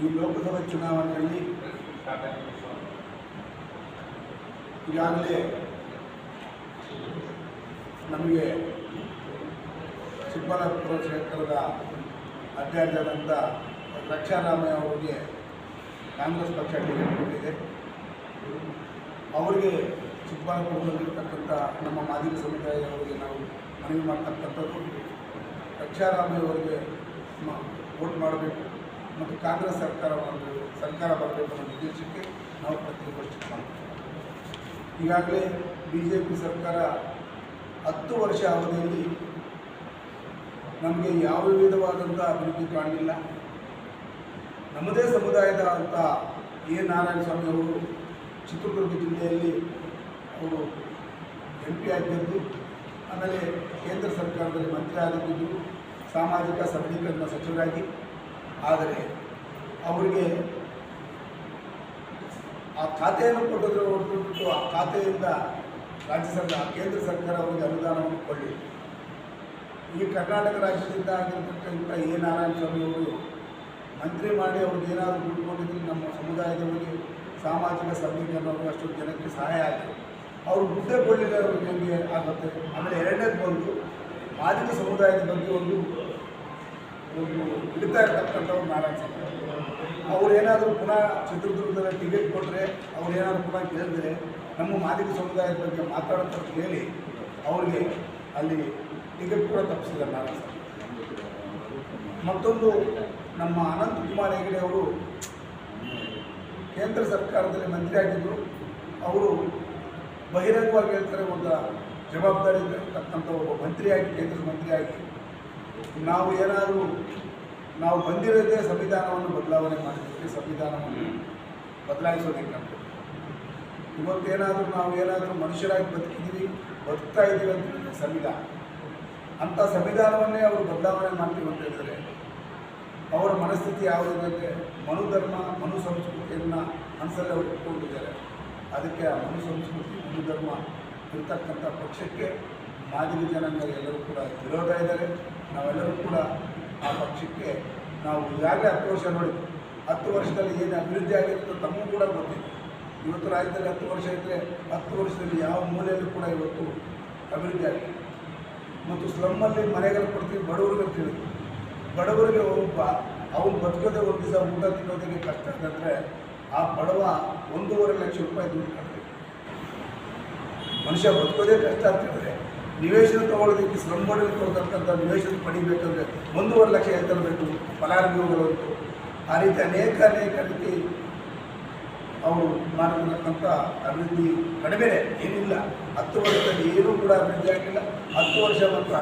ಈ ಲೋಕಸಭಾ ಚುನಾವಣೆಯಲ್ಲಿ ಈಗಾಗಲೇ ನಮಗೆ ಚಿಕ್ಕಬಳ್ಳಾಪುರ ಕ್ಷೇತ್ರದ ಅಧ್ಯಕ್ಷರಾದ ರಕ್ಷಾರಾಮಯ್ಯ ಅವರಿಗೆ ಕಾಂಗ್ರೆಸ್ ಪಕ್ಷ ಟಿಕೆಟ್ ಕೊಟ್ಟಿದೆ. ಅವರಿಗೆ ಚಿಕ್ಕಬಳ್ಳಾಪುರದಲ್ಲಿರ್ತಕ್ಕಂಥ ನಮ್ಮ ಮಾದಿಗ ಸಮುದಾಯದವರಿಗೆ ನಾವು ಮನವಿ ಮಾಡ್ತಕ್ಕಂಥದ್ದು. ರಕ್ಷಾರಾಮಯ್ಯ ಅವರಿಗೆ ವೋಟ್ ಮಾಡಬೇಕು. ಮತ್ತು ಕಾಂಗ್ರೆಸ್ ಸರ್ಕಾರ ಒಂದು ಸರ್ಕಾರ ಬರಬೇಕು ಅನ್ನೋ ಉದ್ದೇಶಕ್ಕೆ ನಾವು ಪತ್ರಿಕೋಷ್ಠಿ ಮಾಡ್ತೀವಿ ಈಗಾಗಲೇ ಬಿ ಜೆ ಪಿ ಸರ್ಕಾರ ಹತ್ತು ವರ್ಷ ಅವಧಿಯಲ್ಲಿ ನಮಗೆ ಯಾವ ವಿಧವಾದಂಥ ಅಭಿವೃದ್ಧಿ ಕಾಣಲಿಲ್ಲ. ನಮ್ಮದೇ ಸಮುದಾಯದ ಅಂತ ಎ. ನಾರಾಯಣ ಸ್ವಾಮಿ ಅವರು ಚಿತ್ರದುರ್ಗ ಜಿಲ್ಲೆಯಲ್ಲಿ ಅವರು ಎಂ ಪಿ ಆಗಿದ್ದು, ಆಮೇಲೆ ಕೇಂದ್ರ ಸರ್ಕಾರದಲ್ಲಿ ಮಂತ್ರಿ ಆಗಿದ್ದು, ಸಾಮಾಜಿಕ ಸಬಲೀಕರಣ ಸಚಿವರಾಗಿ ಆದರೆ ಅವರಿಗೆ ಆ ಖಾತೆಯನ್ನು ಕೊಟ್ಟಿದ್ರೆ ಹೊರಟುಬಿಟ್ಟು ಆ ಖಾತೆಯಿಂದ ರಾಜ್ಯ ಸರ್ಕಾರ, ಕೇಂದ್ರ ಸರ್ಕಾರ ಅವರಿಗೆ ಅನುದಾನವನ್ನು ಕೊಡ್ಲಿ ಈ ಕರ್ನಾಟಕ ರಾಜ್ಯದಿಂದ ಆಗಿರ್ತಕ್ಕಂಥ ಎ ನಾರಾಯಣ ಅವರು ಮಂತ್ರಿ ಮಾಡಿ ಅವ್ರಿಗೆ ಏನಾದರೂ ದುಡ್ಡು ನಮ್ಮ ಸಮುದಾಯದವರಿಗೆ ಸಾಮಾಜಿಕ ಸಬಲೀಕರಣವಾಗಿ ಅಷ್ಟು ಜನಕ್ಕೆ ಸಹಾಯ ಆಗಿದೆ. ಅವರು ದುಡ್ಡೇ ಕೊಡಲಿಲ್ಲ ಅವ್ರಿಗೆ ಆಗುತ್ತೆ? ಆಮೇಲೆ ಎರಡನೇದು ಬಂದು, ಮಾದಿಗ ಸಮುದಾಯದ ಬಗ್ಗೆ ಒಂದು ಹಿಡಿತಾ ಇರ್ತಕ್ಕಂಥವ್ರು ನಾರಾಯಣ ಅವ್ರು ಏನಾದರೂ ಪುನಃ ಚಿತ್ರದುರ್ಗದಲ್ಲಿ ಟಿಕೆಟ್ ಕೊಟ್ಟರೆ ಅವ್ರು ಏನಾದರೂ ಪುನಃ ಕೇಳಿದರೆ ನಮ್ಮ ಮಾದಿಗ ಸಮುದಾಯದ ಬಗ್ಗೆ ಮಾತಾಡೋಂಥ ಹೇಳಿ ಅವ್ರಿಗೆ ಅಲ್ಲಿ ಟಿಕೆಟ್ ಕೂಡ ತಪ್ಪಿಸಿದ್ದಾರೆ ನಾರಾಯಣ ಮತ್ತೊಂದು ನಮ್ಮ ಅನಂತಕುಮಾರ್ ಹೆಗಡೆ ಅವರು ಕೇಂದ್ರ ಸರ್ಕಾರದಲ್ಲಿ ಮಂತ್ರಿ ಆಗಿದ್ದರು ಅವರು ಬಹಿರಂಗವಾಗಿ ಹೇಳ್ತಾರೆ, ಒಂದು ಜವಾಬ್ದಾರಿ ಇರತಕ್ಕಂಥ ಒಬ್ಬ ಮಂತ್ರಿಯಾಗಿ ಕೇಂದ್ರ ಮಂತ್ರಿಯಾಗಿ ನಾವು ಏನಾದರೂ ನಾವು ಬಂದಿರೋದೇ ಸಂವಿಧಾನವನ್ನು ಬದಲಾವಣೆ ಮಾಡಿದ್ದೀವಿ ಸಂವಿಧಾನವನ್ನು ಬದಲಾಯಿಸೋದಕ್ಕೆ ಇವತ್ತೇನಾದರೂ ನಾವು ಏನಾದರೂ ಮನುಷ್ಯರಾಗಿ ಬದುಕಿದ್ದೀವಿ ಬದುಕ್ತಾ ಇದ್ದೀವಿ ಅಂತ ಸಂವಿಧಾನ. ಅಂಥ ಸಂವಿಧಾನವನ್ನೇ ಅವರು ಬದಲಾವಣೆ ಮಾಡ್ತೀವಿ ಅಂತ ಹೇಳಿದರೆ ಅವರ ಮನಸ್ಥಿತಿ ಯಾವುದಂದರೆ ಮನುಧರ್ಮ ಮನು ಸಂಸ್ಕೃತಿಯನ್ನು ಮನಸ್ಸಲ್ಲಿ ಅವರು ಇಟ್ಕೊಂಡಿದ್ದಾರೆ ಅದಕ್ಕೆ ಆ ಮನು ಸಂಸ್ಕೃತಿ ಮನುಧರ್ಮ ಇರ್ತಕ್ಕಂಥ ಪಕ್ಷಕ್ಕೆ ಮಾದಿಗ ಜನಾಂಗ ಎಲ್ಲರೂ ಕೂಡ ವಿರೋಧ ಇದ್ದಾರೆ. ನಾವೆಲ್ಲರೂ ಕೂಡ ಆ ಪಕ್ಷಕ್ಕೆ ನಾವು ಈಗಾಗಲೇ ಹತ್ತು ವರ್ಷ ನೋಡಿದ್ವಿ ಹತ್ತು ವರ್ಷದಲ್ಲಿ ಏನು ಅಭಿವೃದ್ಧಿ ಆಗಿರುತ್ತೋ ತಮಗೂ ಕೂಡ ಗೊತ್ತಿದೆ ಇವತ್ತು ರಾಜ್ಯದಲ್ಲಿ ಹತ್ತು ವರ್ಷ ಇದ್ದರೆ ಹತ್ತು ವರ್ಷದಲ್ಲಿ ಯಾವ ಮೂಲೆಯಲ್ಲೂ ಕೂಡ ಇವತ್ತು ಅಭಿವೃದ್ಧಿ ಆಗಿದೆ. ಮತ್ತು ಸ್ಲಮ್ಮಲ್ಲಿ ಮನೆಗಳು ಕೊಡ್ತೀವಿ ಬಡವರಿಗೆ ತಿಳಿದು ಬಡವರಿಗೆ ಒಬ್ಬ, ಅವ್ನು ಬದುಕೋದೇ ಒಂದು ದಿವಸ ಊಟ ತಿನ್ನೋದಕ್ಕೆ ಕಷ್ಟ ಅಂತಂದರೆ ಆ ಬಡವ ಒಂದೂವರೆ ಲಕ್ಷ ರೂಪಾಯಿ ದುಡ್ಡು ಕಟ್ಟಬೇಕು ಮನುಷ್ಯ ಬದುಕೋದೇ ಕಷ್ಟ ಹೇಳಿದ್ರೆ ನಿವೇಶನ ತಗೊಳ್ಳೋದಕ್ಕೆ ಬೋರ್ಡಲ್ಲಿ ಕೊಡ್ತಕ್ಕಂಥ ನಿವೇಶನ ಪಡಿಬೇಕಂದ್ರೆ ಒಂದೂವರೆ ಲಕ್ಷ ಎತ್ತರಬೇಕು ಫಲಾನುಭವಿಗಳು ಅಂತ. ಆ ರೀತಿ ಅನೇಕ ಅನೇಕ ರೀತಿ ಅವರು ಮಾಡಿರ್ತಕ್ಕಂಥ ಅಭಿವೃದ್ಧಿ ಕಡಿಮೆನೇ ಏನಿಲ್ಲ. ಹತ್ತು ವರ್ಷದಲ್ಲಿ ಏನೂ ಕೂಡ ಅಭಿವೃದ್ಧಿ ಆಗಿಲ್ಲ ಹತ್ತು ವರ್ಷ ಮತ್ತು